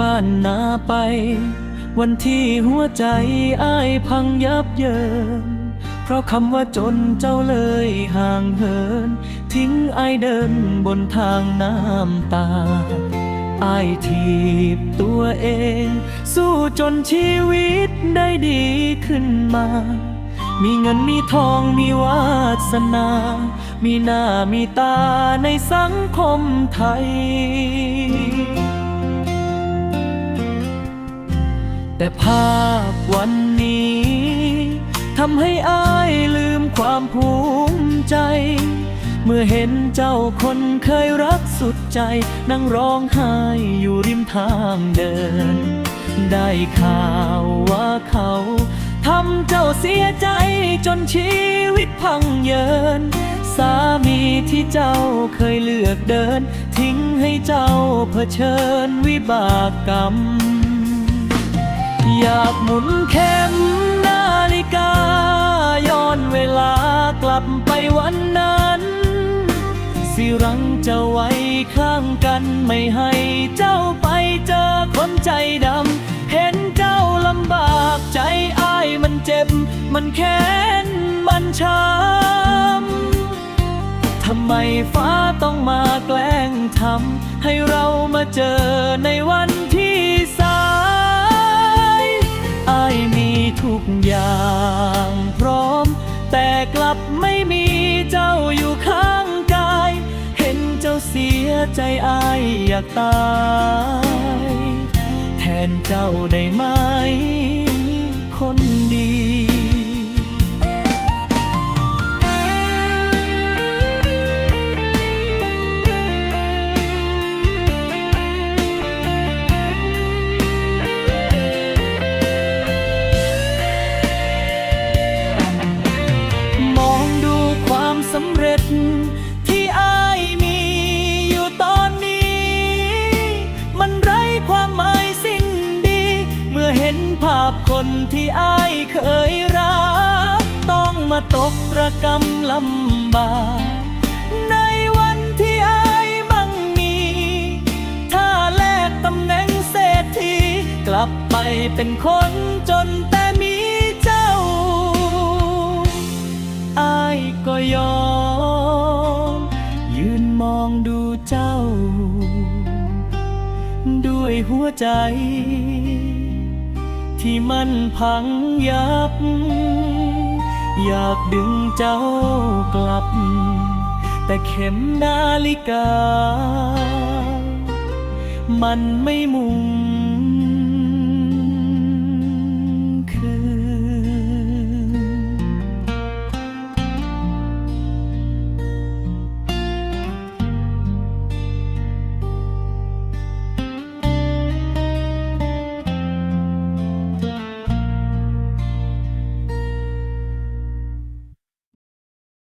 บ้านนาไป วันที่หัวใจอ้ายพังยับเยิน เพราะคำว่าจนเจ้าเลยห่างเหิน ทิ้งอ้ายเดินบนทางน้ำตาอ้ายทีบตัวเอง สู้จนชีวิตได้ดีขึ้นมา มีเงินมีทองมีวาสนา มีหน้ามีตาในสังคมไทย แต่ภาพวันนี้ทำให้อายลืมความภูมิใจ เมื่อเห็นเจ้าคนเคยรักสุดใจ นั่งร้องไห้อยู่ริมทางเดิน ได้ข่าวว่าเขาทำเจ้าเสียใจจนชีวิตพังเยิน สามีที่เจ้าเคยเลือกเดิน ทิ้งให้เจ้าเผชิญวิบากกรรม อยากหมุนเข็มนาฬิกา ย้อนเวลากลับไปวันนั้น สิรังจ้าไว้ข้างกันไม่ให้เจ้าไปเจอคนใจดำ เห็นเจ้าลำบากใจอ้ายมันเจ็บ มันแค้นมันช้ำทำไมฟ้าต้องมาแกล้งทำให้เรามาเจอในวันที่สาย ใจอายอยากตาย แทนเจ้าได้ไหม คนดีมองดูความสำเร็จาพคนที่อายเคยรัก ต้องมาตกระกำลำบากในวันที่อายมั่งมี ถ้าแลกตำแหน่งเศรษฐีกลับไปเป็นคนจนแต่มีเจ้า อายก็ยอม ยืนมองดูเจ้า ด้วยหัวใจ ที่มันพังยับ อยากดึงเจ้ากลับ แต่เข็มนาฬิกา มันไม่มุง